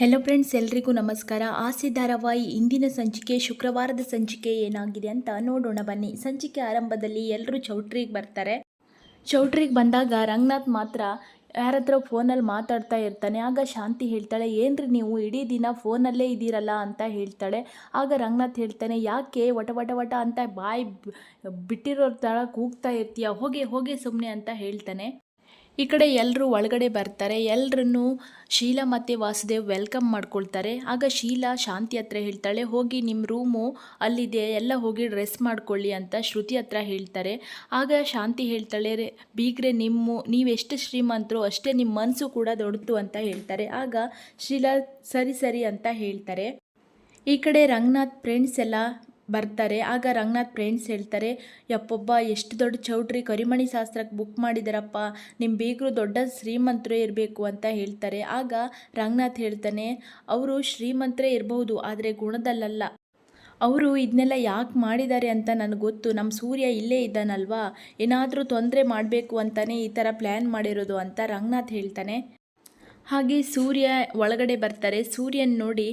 Hello friends ಎಲ್ರಿಗೂ ನಮಸ್ಕಾರ. ಆಸೆ ಧಾರಾವಾಹಿ ಇಂದಿನ ಸಂಚಿಕೆ ಶುಕ್ರವಾರದ ಸಂಚಿಕೆ ಏನಾಗಿದೆ ಅಂತ ನೋಡೋಣ ಬನ್ನಿ. ಸಂಚಿಕೆ ಆರಂಭದಲ್ಲಿ ಎಲ್ಲರೂ ಚೌಟ್ರಿಗೆ ಬರ್ತಾರೆ. ಚೌಟ್ರಿಗೆ ಬಂದಾಗ ರಂಗನಾಥ್ ಮಾತ್ರ ಯಾರ ಹತ್ರ ಫೋನಲ್ಲಿ ಮಾತಾಡ್ತಾ ಇರ್ತಾನೆ. ಆಗ ಶಾಂತಿ ಹೇಳ್ತಾಳೆ, ಏನ್ರಿ ನೀವು ಇಡೀ ದಿನ ಫೋನಲ್ಲೇ ಇದ್ದೀರಲ್ಲ ಅಂತ ಹೇಳ್ತಾಳೆ. ಆಗ ರಂಗನಾಥ್ ಹೇಳ್ತಾನೆ, ಯಾಕೆ ವಟ ವಟ ವಟ ಅಂತ ಬಾಯಿ ಬಿಟ್ಟಿರೋ ಥರ ಕೂಗ್ತಾ ಇರ್ತೀಯ? ಹೋಗಿ ಹೋಗಿ ಸುಮ್ಮನೆ ಅಂತ ಹೇಳ್ತಾನೆ. ಈ ಕಡೆ ಎಲ್ಲರೂ ಒಳಗಡೆ ಬರ್ತಾರೆ ಎಲ್ಲರನ್ನು ಶೀಲಾ ಮತ್ತು ವಾಸುದೇವ್ ವೆಲ್ಕಮ್ ಮಾಡ್ಕೊಳ್ತಾರೆ. ಆಗ ಶೀಲಾ ಶಾಂತಿ ಹತ್ರ ಹೇಳ್ತಾಳೆ ಹೋಗಿ ನಿಮ್ಮ ರೂಮು ಅಲ್ಲಿದೆ ಎಲ್ಲ ಹೋಗಿ ಡ್ರೆಸ್ ಮಾಡ್ಕೊಳ್ಳಿ ಅಂತ ಶ್ರುತಿ ಹತ್ರ ಹೇಳ್ತಾರೆ. ಆಗ ಶಾಂತಿ ಹೇಳ್ತಾಳೆ "ರೇ, ಬೀಗ್ರೆ ನಿಮ್ಮ ನೀವೆಷ್ಟು ಶ್ರೀಮಂತರು ಅಷ್ಟೇ ನಿಮ್ಮ ಮನಸ್ಸು ಕೂಡ ದೊಡ್ಡದು ಅಂತ ಹೇಳ್ತಾರೆ. ಆಗ ಶೀಲಾ ಸರಿ ಸರಿ ಅಂತ ಹೇಳ್ತಾರೆ. ಈ ಕಡೆ ರಂಗನಾಥ್ ಫ್ರೆಂಡ್ಸ್ ಎಲ್ಲ ಬರ್ತಾರೆ. ಆಗ ರಂಗನಾಥ್ ಫ್ರೆಂಡ್ಸ್ ಹೇಳ್ತಾರೆ, ಯಪ್ಪೊಬ್ಬ, ಎಷ್ಟು ದೊಡ್ಡ ಚೌಟ್ರಿ ಕರಿಮಣಿ ಶಾಸ್ತ್ರಕ್ಕೆ ಬುಕ್ ಮಾಡಿದಾರಪ್ಪ. ನಿಮ್ಮ ಬೀಗರು ದೊಡ್ಡ ಶ್ರೀಮಂತರೇ ಇರಬೇಕು ಅಂತ ಹೇಳ್ತಾರೆ. ಆಗ ರಂಗನಾಥ್ ಹೇಳ್ತಾನೆ, ಅವರು ಶ್ರೀಮಂತರೇ ಇರಬಹುದು, ಆದರೆ ಗುಣದಲ್ಲಲ್ಲ. ಅವರು ಇದನ್ನೆಲ್ಲ ಯಾಕೆ ಮಾಡಿದ್ದಾರೆ ಅಂತ ನನಗೆ ಗೊತ್ತು. ನಮ್ಮ ಸೂರ್ಯ ಇಲ್ಲೇ ಇದ್ದಾನಲ್ವಾ? ಏನಾದರೂ ತೊಂದರೆ ಮಾಡಬೇಕು ಅಂತಲೇ ಈ ಥರ ಪ್ಲ್ಯಾನ್ ಮಾಡಿರೋದು ಅಂತ ರಂಗನಾಥ್ ಹೇಳ್ತಾನೆ. ಹಾಗೆ ಸೂರ್ಯ ಒಳಗಡೆ ಬರ್ತಾರೆ. ಸೂರ್ಯನ ನೋಡಿ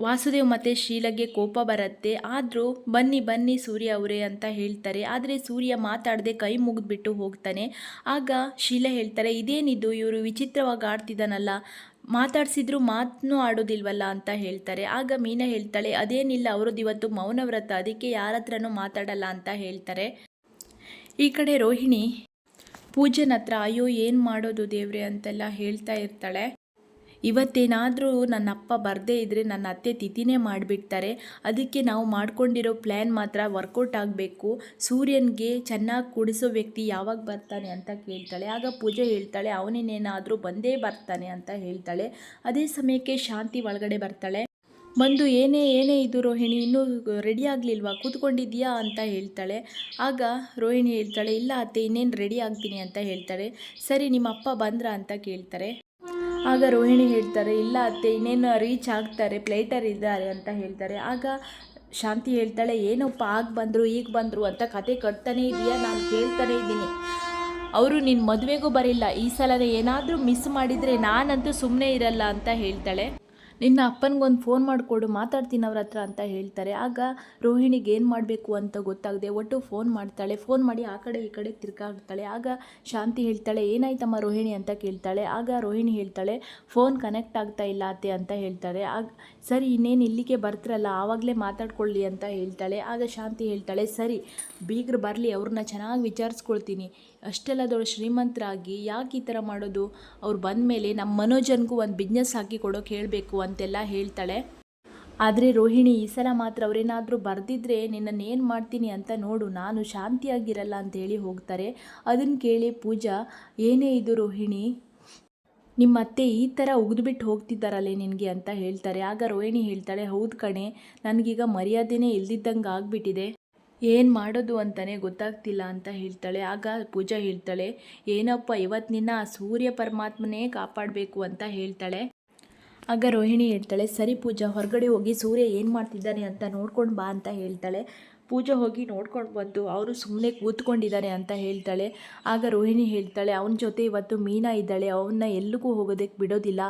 ವಾಸುದೇವ್ ಮತ್ತು ಶೀಲಗೆ ಕೋಪ ಬರುತ್ತೆ. ಆದರೂ ಬನ್ನಿ ಬನ್ನಿ ಸೂರ್ಯ ಅವರೇ ಅಂತ ಹೇಳ್ತಾರೆ. ಆದರೆ ಸೂರ್ಯ ಮಾತಾಡದೆ ಕೈ ಮುಗಿದ್ಬಿಟ್ಟು ಹೋಗ್ತಾನೆ. ಆಗ ಶೀಲಾ ಹೇಳ್ತಾರೆ, ಇದೇನಿದು? ಇವರು ವಿಚಿತ್ರವಾಗಿ ಆಡ್ತಿದ್ದಾನಲ್ಲ ಮಾತಾಡಿಸಿದ್ರು ಮಾತನ್ನೂ ಆಡೋದಿಲ್ವಲ್ಲ ಅಂತ ಹೇಳ್ತಾರೆ. ಆಗ ಮೀನಾ ಹೇಳ್ತಾಳೆ, ಅದೇನಿಲ್ಲ, ಅವ್ರದ್ದು ಇವತ್ತು ಮೌನವ್ರತ ಅದಕ್ಕೆ ಯಾರ ಹತ್ರನೂ ಮಾತಾಡಲ್ಲ ಅಂತ ಹೇಳ್ತಾರೆ. ಈ ಕಡೆ ರೋಹಿಣಿ, ಪೂಜನ ಹತ್ರ ಅಯ್ಯೋ, ಏನು ಮಾಡೋದು ದೇವ್ರೆ ಅಂತೆಲ್ಲ ಹೇಳ್ತಾ ಇರ್ತಾಳೆ. ಇವತ್ತೇನಾದರೂ ನನ್ನ ಅಪ್ಪ ಬರದೇ ಇದ್ದರೆ ನನ್ನ ಅತ್ತೆ ತಿಥಿನೇ ಮಾಡಿಬಿಡ್ತಾರೆ. ಅದಕ್ಕೆ ನಾವು ಮಾಡ್ಕೊಂಡಿರೋ ಪ್ಲ್ಯಾನ್ ಮಾತ್ರ ವರ್ಕೌಟ್ ಆಗಬೇಕು. ಸೂರ್ಯನಿಗೆ ಚೆನ್ನಾಗಿ ಕುಡಿಸೋ ವ್ಯಕ್ತಿ ಯಾವಾಗ ಬರ್ತಾನೆ ಅಂತ ಕೇಳ್ತಾಳೆ. ಆಗ ಪೂಜೆ ಹೇಳ್ತಾಳೆ, ಅವನೇನೇನಾದರೂ ಬಂದೇ ಬರ್ತಾನೆ ಅಂತ ಹೇಳ್ತಾಳೆ. ಅದೇ ಸಮಯಕ್ಕೆ ಶಾಂತಿ ಒಳಗಡೆ ಬರ್ತಾಳೆ. ಬಂದು, ಏನೇ ಏನೇ ಇದು ರೋಹಿಣಿ, ಇನ್ನೂ ರೆಡಿ ಆಗಲಿಲ್ವಾ? ಕೂತ್ಕೊಂಡಿದ್ಯಾ ಅಂತ ಹೇಳ್ತಾಳೆ. ಆಗ ರೋಹಿಣಿ ಹೇಳ್ತಾಳೆ, ಇಲ್ಲ ಅತ್ತೆ, ಇನ್ನೇನು ರೆಡಿ ಆಗ್ತೀನಿ ಅಂತ ಹೇಳ್ತಾಳೆ. ಸರಿ ನಿಮ್ಮ ಅಪ್ಪ ಬಂದ್ರ? ಅಂತ ಕೇಳ್ತಾರೆ. ಆಗ ರೋಹಿಣಿ ಹೇಳ್ತಾರೆ, ಇಲ್ಲ ಅತ್ತೆ, ಇನ್ನೇನು ರೀಚ್ ಆಗ್ತಾರೆ ಪ್ಲೇಟರ್ ಇದ್ದಾರೆ ಅಂತ ಹೇಳ್ತಾರೆ. ಆಗ ಶಾಂತಿ ಹೇಳ್ತಾಳೆ, ಏನಪ್ಪ, ಆಗ ಬಂದರು, ಈಗ ಬಂದರು ಅಂತ ಕತೆ ಕಟ್ತಾನೇ ಇದೆಯಾ? ನಾನು ಕೇಳ್ತಾನೆ ಇದ್ದೀನಿ. ಅವರು ನಿನ್ನ ಮದುವೆಗೂ ಬರಿಲ್ಲ, ಈ ಸಲ ಏನಾದರೂ ಮಿಸ್ ಮಾಡಿದರೆ ನಾನಂತೂ ಸುಮ್ಮನೆ ಇರಲ್ಲ ಅಂತ ಹೇಳ್ತಾಳೆ. ನಿನ್ನ ಅಪ್ಪನಿಗೊಂದು ಫೋನ್ ಮಾಡಿಕೊಡು, ಮಾತಾಡ್ತೀನಿ ಅವ್ರ ಹತ್ರ ಅಂತ ಹೇಳ್ತಾರೆ. ಆಗ ರೋಹಿಣಿಗೆ ಏನು ಮಾಡಬೇಕು ಅಂತ ಗೊತ್ತಾಗದೆ, ಒಟ್ಟು ಫೋನ್ ಮಾಡ್ತಾಳೆ. ಫೋನ್ ಮಾಡಿ ಆ ಕಡೆ ಈ ಕಡೆ ತಿರ್ಗಾಡ್ತಾಳೆ. ಆಗ ಶಾಂತಿ ಹೇಳ್ತಾಳೆ, ಏನಾಯ್ತಮ್ಮ ರೋಹಿಣಿ? ಅಂತ ಕೇಳ್ತಾಳೆ. ಆಗ ರೋಹಿಣಿ ಹೇಳ್ತಾಳೆ ಫೋನ್ ಕನೆಕ್ಟ್ ಆಗ್ತಾ ಇಲ್ಲ ಅತ್ತೆ ಅಂತ ಹೇಳ್ತಾರೆ. ಆಗ, ಸರಿ, ಇನ್ನೇನು ಇಲ್ಲಿಗೆ ಬರ್ತಿರಲ್ಲ, ಆವಾಗಲೇ ಮಾತಾಡ್ಕೊಳ್ಳಿ ಅಂತ ಹೇಳ್ತಾಳೆ. ಆಗ ಶಾಂತಿ ಹೇಳ್ತಾಳೆ, ಸರಿ, ಬೀಗರು ಬರಲಿ ಅವ್ರನ್ನ ಚೆನ್ನಾಗಿ ವಿಚಾರಿಸ್ಕೊಳ್ತೀನಿ. ಅಷ್ಟೆಲ್ಲ ದೊಡ್ಡ ಶ್ರೀಮಂತರಾಗಿ ಯಾಕೆ ಈ ಥರ ಮಾಡೋದು? ಅವ್ರು ಬಂದ ಮೇಲೆ ನಮ್ಮ ಮನೋಜನ್ಗೂ ಒಂದು ಬಿಸ್ನೆಸ್ ಹಾಕಿ ಕೊಡೋಕೆ ಹೇಳಬೇಕು ಅಂತೆಲ್ಲ ಹೇಳ್ತಾಳೆ. ಆದರೆ ರೋಹಿಣಿ, ಈ ಸಲ ಮಾತ್ರ ಅವರೇನಾದರೂ ಬರೆದಿದ್ರೆ ನಿನ್ನನ್ನು ಏನು ಮಾಡ್ತೀನಿ ಅಂತ ನೋಡು, ನಾನು ಶಾಂತಿಯಾಗಿರಲ್ಲ ಅಂತ ಹೇಳಿ ಹೋಗ್ತಾರೆ. ಅದನ್ನು ಕೇಳಿ ಪೂಜಾ, ಏನೇ ಇದು ರೋಹಿಣಿ? ನಿಮ್ಮ ಅತ್ತೆ ಈ ಥರ ಉಗಿದ್ಬಿಟ್ಟು ಹೋಗ್ತಿದ್ದಾರಲ್ಲೇ ನಿನಗೆ ಅಂತ ಹೇಳ್ತಾರೆ. ಆಗ ರೋಹಿಣಿ ಹೇಳ್ತಾಳೆ, ಹೌದು ಕಣೆ, ನನಗೀಗ ಮರ್ಯಾದೆನೇ ಇಲ್ದಿದ್ದಂಗೆ ಆಗಿಬಿಟ್ಟಿದೆ. ಏನು ಮಾಡೋದು ಅಂತಲೇ ಗೊತ್ತಾಗ್ತಿಲ್ಲ ಅಂತ ಹೇಳ್ತಾಳೆ. ಆಗ ಪೂಜಾ ಹೇಳ್ತಾಳೆ, ಏನಪ್ಪ ಇವತ್ತು ನಿನ್ನ ಸೂರ್ಯ ಪರಮಾತ್ಮನೇ ಕಾಪಾಡಬೇಕು ಅಂತ ಹೇಳ್ತಾಳೆ. ಆಗ ರೋಹಿಣಿ ಹೇಳ್ತಾಳೆ, ಸರಿ ಪೂಜಾ, ಹೊರಗಡೆ ಹೋಗಿ ಸೂರ್ಯ ಏನು ಮಾಡ್ತಿದ್ದಾನೆ ಅಂತ ನೋಡ್ಕೊಂಡು ಬಾ ಅಂತ ಹೇಳ್ತಾಳೆ. ಪೂಜಾ ಹೋಗಿ ನೋಡ್ಕೊಂಡು ಬಂದು ಅವರು ಸುಮ್ಮನೆ ಕೂತ್ಕೊಂಡಿದ್ದಾರೆ ಅಂತ ಹೇಳ್ತಾಳೆ. ಆಗ ರೋಹಿಣಿ ಹೇಳ್ತಾಳೆ, ಅವನ ಜೊತೆ ಇವತ್ತು ಮೀನಾ ಇದ್ದಾಳೆ ಅವನ್ನ ಎಲ್ಲಿಗೂ ಹೋಗೋದಕ್ಕೆ ಬಿಡೋದಿಲ್ಲ.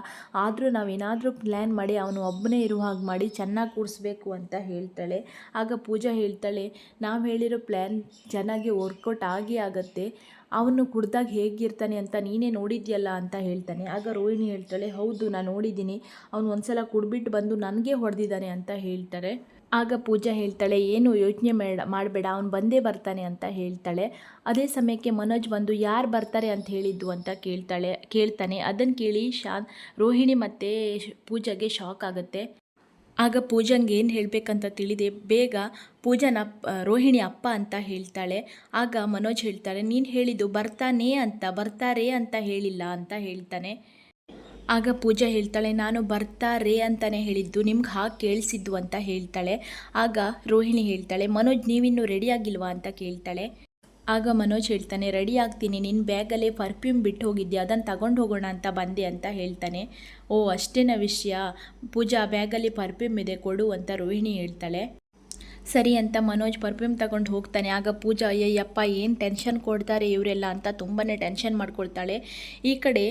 ಆದರೂ ನಾವೇನಾದರೂ ಪ್ಲ್ಯಾನ್ ಮಾಡಿ ಅವನು ಒಬ್ಬನೇ ಇರುವ ಹಾಗೆ ಮಾಡಿ ಚೆನ್ನಾಗಿ ಕೂಡಿಸ್ಬೇಕು ಅಂತ ಹೇಳ್ತಾಳೆ. ಆಗ ಪೂಜಾ ಹೇಳ್ತಾಳೆ, ನಾವು ಹೇಳಿರೋ ಪ್ಲ್ಯಾನ್ ಚೆನ್ನಾಗಿ ವರ್ಕೌಟ್ ಆಗಿ ಆಗುತ್ತೆ. ಅವನು ಕುಡ್ದಾಗ ಹೇಗಿರ್ತಾನೆ ಅಂತ ನೀನೇ ನೋಡಿದ್ಯಲ್ಲ ಅಂತ ಹೇಳ್ತಾನೆ. ಆಗ ರೋಹಿಣಿ ಹೇಳ್ತಾಳೆ, ಹೌದು, ನಾನು ನೋಡಿದ್ದೀನಿ. ಅವನು ಒಂದ್ಸಲ ಕುಡ್ಬಿಟ್ಟು ಬಂದು ನನಗೆ ಹೊಡೆದಿದ್ದಾನೆ ಅಂತ ಹೇಳ್ತಾರೆ. ಆಗ ಪೂಜಾ ಹೇಳ್ತಾಳೆ, ಏನು ಯೋಚನೆ ಬೇಡ ಮಾಡಬೇಡ, ಅವನು ಬಂದೇ ಬರ್ತಾನೆ ಅಂತ ಹೇಳ್ತಾಳೆ. ಅದೇ ಸಮಯಕ್ಕೆ ಮನೋಜ್ ಬಂದು, ಯಾರು ಬರ್ತಾರೆ ಅಂತ ಹೇಳಿದ್ದು ಅಂತ ಕೇಳ್ತಾಳೆ, ಕೇಳ್ತಾನೆ. ಅದನ್ನು ಕೇಳಿ ಶಾನ್, ರೋಹಿಣಿ ಮತ್ತು ಪೂಜಾಗೆ ಶಾಕ್ ಆಗುತ್ತೆ. ಆಗ ಪೂಜಂಗೆ ಏನು ಹೇಳಬೇಕಂತ ತಿಳಿದೆ. ಬೇಗ ಪೂಜಾನ ರೋಹಿಣಿ ಅಪ್ಪ ಅಂತ ಹೇಳ್ತಾಳೆ. ಆಗ ಮನೋಜ್ ಹೇಳ್ತಾಳೆ, ನೀನು ಹೇಳಿದ್ದು ಬರ್ತಾನೆ ಅಂತ, ಬರ್ತಾರೆ ಅಂತ ಹೇಳಿಲ್ಲ ಅಂತ ಹೇಳ್ತಾನೆ. ಆಗ ಪೂಜಾ ಹೇಳ್ತಾಳೆ, ನಾನು ಬರ್ತಾರೆ ಅಂತಲೇ ಹೇಳಿದ್ದು, ನಿಮ್ಗೆ ಹಾಗೆ ಕೇಳಿಸಿದ್ದು ಅಂತ ಹೇಳ್ತಾಳೆ. ಆಗ ರೋಹಿಣಿ ಹೇಳ್ತಾಳೆ, ಮನೋಜ್, ನೀವಿನ್ನೂ ರೆಡಿ ಆಗಿಲ್ವಾ ಅಂತ ಕೇಳ್ತಾಳೆ. ಆಗ ಮನೋಜ್ ಹೇಳ್ತಾನೆ ರೆಡಿ ಆಗ್ತೀನಿ ನಿನ್ನ ಬ್ಯಾಗಲ್ಲೇ ಪರ್ಫ್ಯೂಮ್ ಬಿಟ್ಟು ಹೋಗಿದ್ದೆ ಅದನ್ನು ತಗೊಂಡು ಹೋಗೋಣ ಅಂತ ಬಂದೆ ಅಂತ ಹೇಳ್ತಾನೆ. ಓ, ಅಷ್ಟೇನ ವಿಷಯ? ಪೂಜಾ ಬ್ಯಾಗಲ್ಲಿ ಪರ್ಫ್ಯೂಮ್ ಇದೆ, ಕೊಡು ಅಂತ ರೋಹಿಣಿ ಹೇಳ್ತಾಳೆ. ಸರಿ ಅಂತ ಮನೋಜ್ ಪರ್ಫ್ಯೂಮ್ ತಗೊಂಡು ಹೋಗ್ತಾನೆ. ಆಗ ಪೂಜಾ, ಅಯ್ಯಯ್ಯಪ್ಪ, ಏನು ಟೆನ್ಷನ್ ಕೊಡ್ತಾರೆ ಇವರೆಲ್ಲ? ಅಂತ ತುಂಬಾ ಟೆನ್ಷನ್ ಮಾಡ್ಕೊಳ್ತಾಳೆ. ಈ ಕಡೆ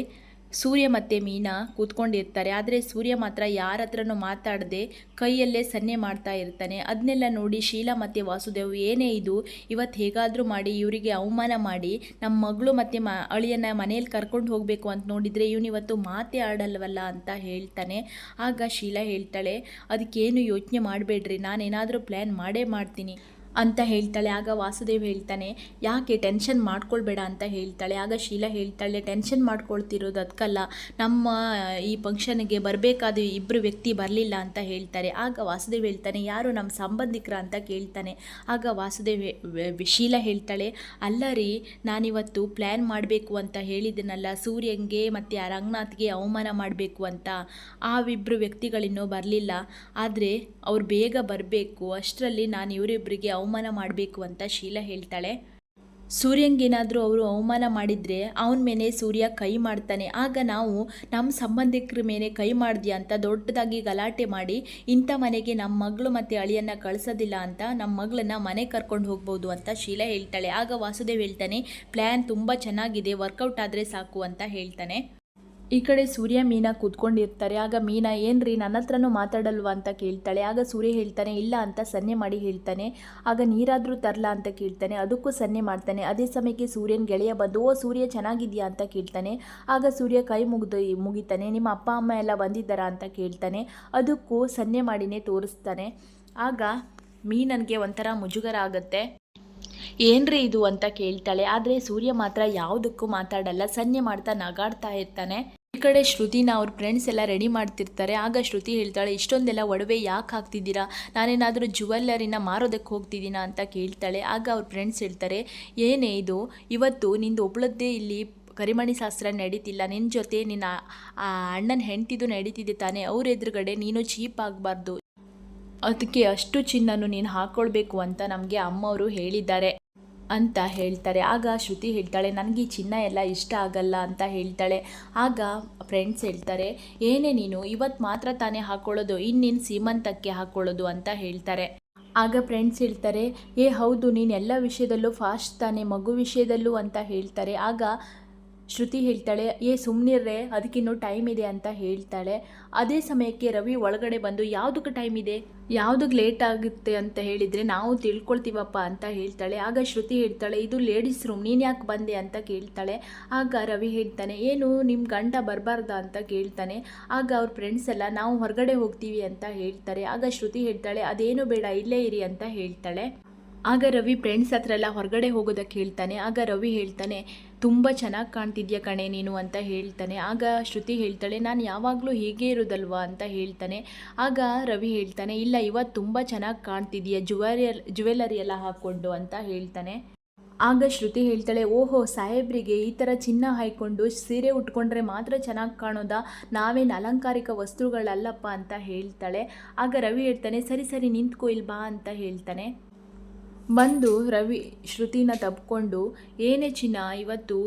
ಸೂರ್ಯ ಮತ್ತು ಮೀನಾ ಕೂತ್ಕೊಂಡಿರ್ತಾರೆ. ಆದರೆ ಸೂರ್ಯ ಮಾತ್ರ ಯಾರ ಹತ್ರನೂ ಮಾತಾಡದೆ ಕೈಯಲ್ಲೇ ಸನ್ನೆ ಮಾಡ್ತಾ ಇರ್ತಾನೆ. ಅದನ್ನೆಲ್ಲ ನೋಡಿ ಶೀಲಾ ಮತ್ತು ವಾಸುದೇವ್, ಏನೇ ಇದು? ಇವತ್ತು ಹೇಗಾದರೂ ಮಾಡಿ, ಇವರಿಗೆ ಅವಮಾನ ಮಾಡಿ ನಮ್ಮ ಮಗಳು ಮತ್ತು ಮ, ಅಳಿಯನ್ನ ಮನೇಲಿ ಕರ್ಕೊಂಡು ಹೋಗಬೇಕು ಅಂತ ನೋಡಿದರೆ ಇವನಿವತ್ತು ಮಾತೇ ಆಡಲ್ವಲ್ಲ ಅಂತ ಹೇಳ್ತಾನೆ. ಆಗ ಶೀಲಾ ಹೇಳ್ತಾಳೆ, ಅದಕ್ಕೇನು ಯೋಚನೆ ಮಾಡಬೇಡ್ರಿ. ನಾನೇನಾದರೂ ಪ್ಲ್ಯಾನ್ ಮಾಡೇ ಮಾಡ್ತೀನಿ. ಅಂತ ಹೇಳ್ತಾಳೆ. ಆಗ ವಾಸುದೇವ್ ಹೇಳ್ತಾನೆ, ಯಾಕೆ ಟೆನ್ಷನ್ ಮಾಡ್ಕೊಳ್ಬೇಡ ಅಂತ ಹೇಳ್ತಾಳೆ. ಆಗ ಶೀಲಾ ಹೇಳ್ತಾಳೆ ಟೆನ್ಷನ್ ಮಾಡ್ಕೊಳ್ತಿರೋದು ಅದಕ್ಕಲ್ಲ ನಮ್ಮ ಈ ಫಂಕ್ಷನ್ಗೆ ಬರಬೇಕಾದ ಇಬ್ಬರು ವ್ಯಕ್ತಿ ಬರಲಿಲ್ಲ ಅಂತ ಹೇಳ್ತಾರೆ. ಆಗ ವಾಸುದೇವ್ ಹೇಳ್ತಾನೆ, ಯಾರು ನಮ್ಮ ಸಂಬಂಧಿಕರ ಅಂತ ಕೇಳ್ತಾನೆ. ಆಗ ವಾಸುದೇವ್ ಶೀಲಾ ಹೇಳ್ತಾಳೆ, ಅಲ್ಲ ರೀ, ನಾನಿವತ್ತು ಪ್ಲ್ಯಾನ್ ಮಾಡಬೇಕು ಅಂತ ಹೇಳಿದ್ದೀನಲ್ಲ ಸೂರ್ಯಂಗೆ ಮತ್ತು ಆ ರಂಗನಾಥ್ಗೆ ಅವಮಾನ ಮಾಡಬೇಕು ಅಂತ. ಆ ಇಬ್ಬರು ವ್ಯಕ್ತಿಗಳಿನ್ನೂ ಬರಲಿಲ್ಲ. ಆದರೆ ಅವ್ರು ಬೇಗ ಬರಬೇಕು. ಅಷ್ಟರಲ್ಲಿ ನಾನು ಇವರಿಬ್ಬರಿಗೆ ಅವಮಾನ ಮಾಡಬೇಕು ಅಂತ ಶೀಲಾ ಹೇಳ್ತಾಳೆ. ಸೂರ್ಯಂಗೇನಾದರೂ ಅವರು ಅವಮಾನ ಮಾಡಿದರೆ ಅವನ ಮೇಲೆ ಸೂರ್ಯ ಕೈ ಮಾಡ್ತಾನೆ. ಆಗ ನಾವು ನಮ್ಮ ಸಂಬಂಧಿಕರ ಮೇಲೆ ಕೈ ಮಾಡಿದ್ಯಾ ಅಂತ ದೊಡ್ಡದಾಗಿ ಗಲಾಟೆ ಮಾಡಿ ಇಂಥ ಮನೆಗೆ ನಮ್ಮ ಮಗಳು ಮತ್ತು ಅಳಿಯನ್ನು ಕಳಿಸೋದಿಲ್ಲ ಅಂತ ನಮ್ಮ ಮಗಳನ್ನ ಮನೆ ಕರ್ಕೊಂಡು ಹೋಗ್ಬೋದು ಅಂತ ಶೀಲಾ ಹೇಳ್ತಾಳೆ. ಆಗ ವಾಸುದೇವ್ ಹೇಳ್ತಾನೆ ಪ್ಲ್ಯಾನ್ ತುಂಬ ಚೆನ್ನಾಗಿದೆ, ವರ್ಕೌಟ್ ಆದರೆ ಸಾಕು ಅಂತ ಹೇಳ್ತಾನೆ. ಈ ಕಡೆ ಸೂರ್ಯ ಮೀನಾ ಕೂತ್ಕೊಂಡಿರ್ತಾರೆ. ಆಗ ಮೀನಾ, ಏನ್ರಿ, ನನ್ನ ಹತ್ರನೂ ಮಾತಾಡಲ್ವಾ? ಅಂತ ಕೇಳ್ತಾಳೆ. ಆಗ ಸೂರ್ಯ ಹೇಳ್ತಾನೆ, ಇಲ್ಲ ಅಂತ ಸನ್ನೆ ಮಾಡಿ ಹೇಳ್ತಾನೆ. ಆಗ ನೀರಾದರೂ ತರಲಾ ಅಂತ ಕೇಳ್ತಾನೆ. ಅದಕ್ಕೂ ಸನ್ನೆ ಮಾಡ್ತಾನೆ. ಅದೇ ಸಮಯಕ್ಕೆ ಸೂರ್ಯನ ಗೆಳೆಯ ಬಂದು, ಓ, ಸೂರ್ಯ ಚೆನ್ನಾಗಿದೆಯಾ? ಅಂತ ಕೇಳ್ತಾನೆ. ಆಗ ಸೂರ್ಯ ಕೈ ಮುಗಿದು, ಮುಗಿತಾನೆ. ನಿಮ್ಮ ಅಪ್ಪ, ಅಮ್ಮ ಎಲ್ಲ ಬಂದಿದ್ದಾರಾ? ಅಂತ ಕೇಳ್ತಾನೆ. ಅದಕ್ಕೂ ಸನ್ನೆ ಮಾಡಿನೇ ತೋರಿಸ್ತಾನೆ. ಆಗ ಮೀನನ್ಗೆ ಒಂಥರ ಮುಜುಗರ ಆಗುತ್ತೆ. ಏನ್ರಿ ಇದು? ಅಂತ ಕೇಳ್ತಾಳೆ. ಆದರೆ ಸೂರ್ಯ ಮಾತ್ರ ಯಾವುದಕ್ಕೂ ಮಾತಾಡಲ್ಲ. ಸನ್ನೆ ಮಾಡ್ತಾ ನಗಾಡ್ತಾ ಇರ್ತಾನೆ. ಕಡೆ ಶ್ರುತಿನ ಅವ್ರ ಫ್ರೆಂಡ್ಸ್ ಎಲ್ಲ ರೆಡಿ ಮಾಡ್ತಿರ್ತಾರೆ. ಆಗ ಶ್ರುತಿ ಹೇಳ್ತಾಳೆ, ಇಷ್ಟೊಂದೆಲ್ಲ ಒಡವೆ ಯಾಕೆ ಹಾಕ್ತಿದ್ದೀರಾ? ನಾನೇನಾದರೂ ಜುವೆಲ್ಲರಿನ ಮಾರೋದಕ್ಕೆ ಹೋಗ್ತಿದ್ದೀನ? ಅಂತ ಕೇಳ್ತಾಳೆ. ಆಗ ಅವ್ರ ಫ್ರೆಂಡ್ಸ್ ಹೇಳ್ತಾರೆ, ಏನೇ ಇದು, ಇವತ್ತು ನಿಂದು ಒಬ್ಳದ್ದೇ ಇಲ್ಲಿ ಕರಿಮಣಿ ಶಾಸ್ತ್ರ ನಡೀತಿಲ್ಲ. ನಿನ್ನ ಜೊತೆ ನಿನ್ನ ಅಣ್ಣನ ಹೆಂಡ್ತಿದು ನಡೀತಿದೆ ತಾನೇ. ಅವ್ರ ಎದುರುಗಡೆ ನೀನು ಚೀಪ್ ಆಗಬಾರ್ದು. ಅದಕ್ಕೆ ಅಷ್ಟು ಚಿನ್ನನು ನೀನು ಹಾಕ್ಕೊಳ್ಬೇಕು ಅಂತ ನಮಗೆ ಅಮ್ಮವರು ಹೇಳಿದ್ದಾರೆ. ಅಂತ ಹೇಳ್ತಾರೆ. ಆಗ ಶ್ರುತಿ ಹೇಳ್ತಾಳೆ, ನನಗೆ ಈ ಚಿನ್ನ ಎಲ್ಲ ಇಷ್ಟ ಆಗಲ್ಲ ಅಂತ ಹೇಳ್ತಾಳೆ. ಆಗ ಫ್ರೆಂಡ್ಸ್ ಹೇಳ್ತಾರೆ, ಏನೇ ನೀನು ಇವತ್ತು ಮಾತ್ರ ತಾನೇ ಹಾಕ್ಕೊಳ್ಳೋದು ಇನ್ನೇನು ಸೀಮಂತಕ್ಕೆ ಹಾಕ್ಕೊಳ್ಳೋದು ಅಂತ ಹೇಳ್ತಾರೆ. ಆಗ ಫ್ರೆಂಡ್ಸ್ ಹೇಳ್ತಾರೆ, ಏ ಹೌದು, ನೀನು ಎಲ್ಲ ವಿಷಯದಲ್ಲೂ ಫಾಸ್ಟ್ ತಾನೇ, ಮಗು ವಿಷಯದಲ್ಲೂ ಅಂತ ಹೇಳ್ತಾರೆ. ಆಗ ಶ್ರುತಿ ಹೇಳ್ತಾಳೆ, ಏ ಸುಮ್ಮನಿರ್ರೆ ಅದಕ್ಕಿನ್ನೂ ಟೈಮ್ ಇದೆ ಅಂತ ಹೇಳ್ತಾಳೆ. ಅದೇ ಸಮಯಕ್ಕೆ ರವಿ ಒಳಗಡೆ ಬಂದು, ಯಾವುದಕ್ಕೆ ಟೈಮ್ ಇದೆ? ಯಾವುದಕ್ಕೆ ಲೇಟ್ ಆಗುತ್ತೆ ಅಂತ ಹೇಳಿದರೆ, ನಾವು ತಿಳ್ಕೊಳ್ತೀವಪ್ಪ ಅಂತ ಹೇಳ್ತಾಳೆ. ಆಗ ಶ್ರುತಿ ಹೇಳ್ತಾಳೆ, ಇದು ಲೇಡೀಸ್ ರೂಮ್ ನೀನು ಯಾಕೆ ಬಂದೆ ಅಂತ ಕೇಳ್ತಾಳೆ. ಆಗ ರವಿ ಹೇಳ್ತಾನೆ, ಏನು ನಿಮ್ಮ ಗಂಡ ಬರಬಾರ್ದ ಅಂತ ಕೇಳ್ತಾನೆ. ಆಗ ಅವ್ರ ಫ್ರೆಂಡ್ಸ್ ಎಲ್ಲ, ನಾವು ಹೊರಗಡೆ ಹೋಗ್ತೀವಿ ಅಂತ ಹೇಳ್ತಾರೆ. ಆಗ ಶ್ರುತಿ ಹೇಳ್ತಾಳೆ, ಅದೇನು ಬೇಡ, ಇಲ್ಲೇ ಇರಿ ಅಂತ ಹೇಳ್ತಾಳೆ. ಆಗ ರವಿ ಫ್ರೆಂಡ್ಸ್ ಹತ್ರ ಎಲ್ಲ ಹೊರಗಡೆ ಹೋಗೋದಕ್ಕೆ ಹೇಳ್ತಾನೆ. ಆಗ ರವಿ ಹೇಳ್ತಾನೆ, ತುಂಬ ಚೆನ್ನಾಗಿ ಕಾಣ್ತಿದ್ಯಾ ಕಣೆ ನೀನು ಅಂತ ಹೇಳ್ತಾನೆ. ಆಗ ಶ್ರುತಿ ಹೇಳ್ತಾಳೆ, ನಾನು ಯಾವಾಗಲೂ ಹೀಗೆ ಇರೋದಲ್ವಾ ಅಂತ ಹೇಳ್ತಾನೆ. ಆಗ ರವಿ ಹೇಳ್ತಾನೆ, ಇಲ್ಲ ಇವತ್ತು ತುಂಬ ಚೆನ್ನಾಗಿ ಕಾಣ್ತಿದ್ಯಾ ಜುವೆಲರಿ ಜುವೆಲ್ಲರಿ ಎಲ್ಲ ಹಾಕ್ಕೊಂಡು ಅಂತ ಹೇಳ್ತಾನೆ. ಆಗ ಶ್ರುತಿ ಹೇಳ್ತಾಳೆ, ಓಹೋ, ಸಾಹೇಬ್ರಿಗೆ ಈ ಥರ ಚಿನ್ನ ಹಾಯ್ಕೊಂಡು ಸೀರೆ ಉಟ್ಕೊಂಡ್ರೆ ಮಾತ್ರ ಚೆನ್ನಾಗಿ ಕಾಣೋದಾ? ನಾವೇನು ಅಲಂಕಾರಿಕ ವಸ್ತುಗಳಲ್ಲಪ್ಪ ಅಂತ ಹೇಳ್ತಾಳೆ. ಆಗ ರವಿ ಹೇಳ್ತಾನೆ, ಸರಿ ಸರಿ, ನಿಂತ್ಕೋ, ಇಲ್ಲಿ ಬಾ ಅಂತ ಹೇಳ್ತಾನೆ. ಬಂದು ರವಿ ಶ್ರುತಿನ ತಬ್ಕೊಂಡು ಏನೇ ಚಿನ್ನ, ಇವತ್ತು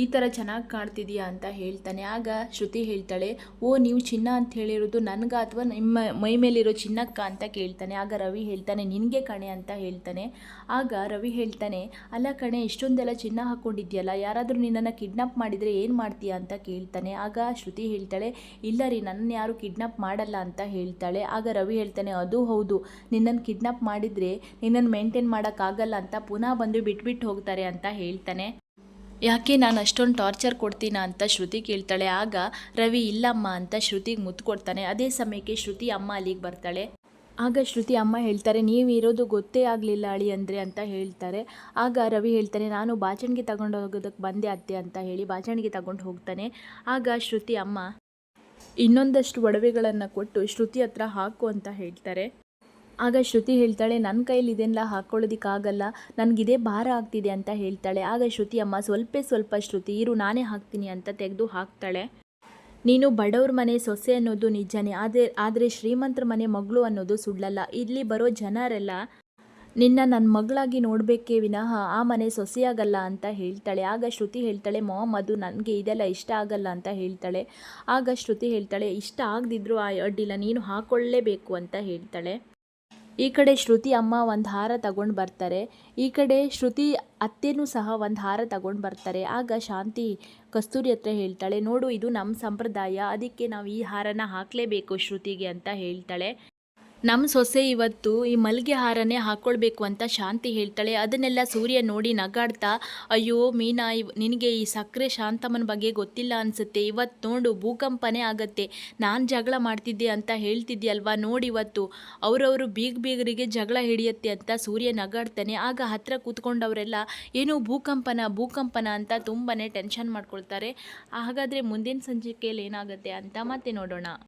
ಈ ಥರ ಚೆನ್ನಾಗಿ ಕಾಣ್ತಿದೀಯಾ? ಅಂತ ಹೇಳ್ತಾನೆ. ಆಗ ಶ್ರುತಿ ಹೇಳ್ತಾಳೆ, ಓ, ನೀವು ಚಿನ್ನ ಅಂತ ಹೇಳಿರೋದು ನನಗ ಅಥವಾ ನಿಮ್ಮ ಮೈ ಮೇಲಿರೋ ಚಿನ್ನಕ್ಕ? ಅಂತ ಕೇಳ್ತಾನೆ. ಆಗ ರವಿ ಹೇಳ್ತಾನೆ, ನಿನಗೆ ಕಣೆ ಅಂತ ಹೇಳ್ತಾನೆ. ಆಗ ರವಿ ಹೇಳ್ತಾನೆ, ಅಲ್ಲ ಕಣೆ, ಇಷ್ಟೊಂದೆಲ್ಲ ಚಿನ್ನ ಹಾಕ್ಕೊಂಡಿದ್ಯಲ್ಲ ಯಾರಾದರೂ ನಿನ್ನನ್ನು ಕಿಡ್ನಾಪ್ ಮಾಡಿದರೆ ಏನು ಮಾಡ್ತೀಯಾ? ಅಂತ ಕೇಳ್ತಾನೆ. ಆಗ ಶ್ರುತಿ ಹೇಳ್ತಾಳೆ, ಇಲ್ಲ ರೀ ನನ್ನ ಯಾರು ಕಿಡ್ನಾಪ್ ಮಾಡಲ್ಲ ಅಂತ ಹೇಳ್ತಾಳೆ. ಆಗ ರವಿ ಹೇಳ್ತಾನೆ, ಅದು ಹೌದು ನಿನ್ನನ್ನು ಕಿಡ್ನಾಪ್ ಮಾಡಿದರೆ ನಿನ್ನನ್ನು ಮೇಂಟೈನ್ ಮಾಡೋಕ್ಕಾಗಲ್ಲ ಅಂತ ಪುನಃ ಬಂದು ಬಿಟ್ಬಿಟ್ಟು ಹೋಗ್ತಾರೆ ಅಂತ ಹೇಳ್ತಾನೆ. ಯಾಕೆ ನಾನು ಅಷ್ಟೊಂದು ಟಾರ್ಚರ್ ಕೊಡ್ತೀನ ಅಂತ ಶ್ರುತಿ ಕೇಳ್ತಾಳೆ. ಆಗ ರವಿ ಇಲ್ಲಮ್ಮ ಅಂತ ಶ್ರುತಿಗೆ ಮುತ್ತು ಕೊಡ್ತಾನೆ ಅದೇ ಸಮಯಕ್ಕೆ ಶ್ರುತಿ ಅಮ್ಮ ಅಲ್ಲಿಗೆ ಬರ್ತಾಳೆ. ಆಗ ಶ್ರುತಿ ಅಮ್ಮ ಹೇಳ್ತಾರೆ, ನೀವು ಇರೋದು ಗೊತ್ತೇ ಆಗಲಿಲ್ಲ ಅಳಿ ಅಂದರೆ ಅಂತ ಹೇಳ್ತಾರೆ. ಆಗ ರವಿ ಹೇಳ್ತಾನೆ, ನಾನು ಬಾಚಣಿಗೆ ತಗೊಂಡು ಹೋಗೋದಕ್ಕೆ ಬಂದೆ ಅತ್ತೆ ಅಂತ ಹೇಳಿ ಬಾಚಣಿಗೆ ತಗೊಂಡು ಹೋಗ್ತಾನೆ. ಆಗ ಶ್ರುತಿ ಅಮ್ಮ, ಇನ್ನೊಂದಷ್ಟು ಒಡವೆಗಳನ್ನು ಕೊಟ್ಟು ಶ್ರುತಿ ಹತ್ರ ಹಾಕು ಅಂತ ಹೇಳ್ತಾರೆ. ಆಗ ಶ್ರುತಿ ಹೇಳ್ತಾಳೆ ನನ್ನ ಕೈಯಲ್ಲಿ ಇದೆಲ್ಲ ಹಾಕ್ಕೊಳ್ಳೋದಕ್ಕಾಗಲ್ಲ ನನಗಿದೇ ಭಾರ ಆಗ್ತಿದೆ ಅಂತ ಹೇಳ್ತಾಳೆ. ಆಗ ಶ್ರುತಿ ಅಮ್ಮ ಸ್ವಲ್ಪ ಸ್ವಲ್ಪ ಶ್ರುತಿ, ಇರು, ನಾನೇ ಹಾಕ್ತೀನಿ ಅಂತ ತೆಗೆದು ಹಾಕ್ತಾಳೆ. ನೀನು ಬಡವ್ರ ಮನೆ, ಸೊಸೆ ಅನ್ನೋದು ನಿಜನೇ. ಆದರೆ ಆದರೆ ಶ್ರೀಮಂತರ ಮನೆ ಮಗಳು ಅನ್ನೋದು ಸುಳ್ಳಲ್ಲ. ಇಲ್ಲಿ ಬರೋ ಜನರೆಲ್ಲ ನಿನ್ನ ನನ್ನ ಮಗಳಾಗಿ ನೋಡಬೇಕೇ ವಿನಃ, ಆ ಮನೆ ಸೊಸೆಯಾಗಲ್ಲ ಅಂತ ಹೇಳ್ತಾಳೆ. ಆಗ ಶ್ರುತಿ ಹೇಳ್ತಾಳೆ ಮಾಮ್ ಅದು ನನಗೆ ಇದೆಲ್ಲ ಇಷ್ಟ ಆಗಲ್ಲ ಅಂತ ಹೇಳ್ತಾಳೆ. ಆಗ ಶ್ರುತಿ ಹೇಳ್ತಾಳೆ, ಇಷ್ಟ ಆಗದಿದ್ರೂ ಆ ಅಡ್ಡಿಲ್ಲ, ನೀನು ಹಾಕೊಳ್ಳೇಬೇಕು ಅಂತ ಹೇಳ್ತಾಳೆ. ಈ ಕಡೆ ಶ್ರುತಿ ಅಮ್ಮ ಒಂದು ಹಾರ ತಗೊಂಡು ಬರ್ತಾರೆ. ಈ ಕಡೆ ಶ್ರುತಿ ಅತ್ತೆನೂ ಸಹ ಒಂದು ಹಾರ ತಗೊಂಡು ಬರ್ತಾರೆ. ಆಗ ಶಾಂತಿ ಕಸ್ತೂರಿ ಹತ್ರ ಹೇಳ್ತಾಳೆ, ನೋಡು, ಇದು ನಮ್ಮ ಸಂಪ್ರದಾಯ. ಅದಕ್ಕೆ ನಾವು ಈ ಹಾರನ ಹಾಕಲೇಬೇಕು ಶ್ರುತಿಗೆ, ಅಂತ ಹೇಳ್ತಾಳೆ. ನಮ್ಮ ಸೊಸೆ ಇವತ್ತು ಈ ಮಲ್ಲಿಗೆ ಹಾರನೇ ಹಾಕ್ಕೊಳ್ಬೇಕು ಅಂತ ಶಾಂತಿ ಹೇಳ್ತಾಳೆ. ಅದನ್ನೆಲ್ಲ ಸೂರ್ಯ ನೋಡಿ ನಗಾಡ್ತಾ, ಅಯ್ಯೋ ಮೀನಾ, ಇವ್, ನಿನಗೆ ಈ ಸಕ್ಕರೆ ಶಾಂತಮ್ಮನ ಬಗ್ಗೆ ಗೊತ್ತಿಲ್ಲ ಅನಿಸುತ್ತೆ. ಇವತ್ತು ನೋಡು ಭೂಕಂಪನೇ ಆಗತ್ತೆ. ನಾನು ಜಗಳ ಮಾಡ್ತಿದ್ದೆ ಅಂತ ಹೇಳ್ತಿದ್ಯಲ್ವಾ? ನೋಡಿ ಇವತ್ತು. ಅವರವರು ಬೀಗ ಬೀಗರಿಗೆ ಜಗಳ ಹಿಡಿಯತ್ತೆ ಅಂತ ಸೂರ್ಯ ನಗಾಡ್ತಾನೆ. ಆಗ ಹತ್ರ ಕೂತ್ಕೊಂಡವರೆಲ್ಲ, ಏನು ಭೂಕಂಪನ ಭೂಕಂಪನ ಅಂತ ತುಂಬಾ ಟೆನ್ಷನ್ ಮಾಡ್ಕೊಳ್ತಾರೆ. ಹಾಗಾದರೆ ಮುಂದಿನ ಸಂಚಿಕೆಯಲ್ಲಿ ಏನಾಗುತ್ತೆ ಅಂತ ಮತ್ತೆ ನೋಡೋಣ.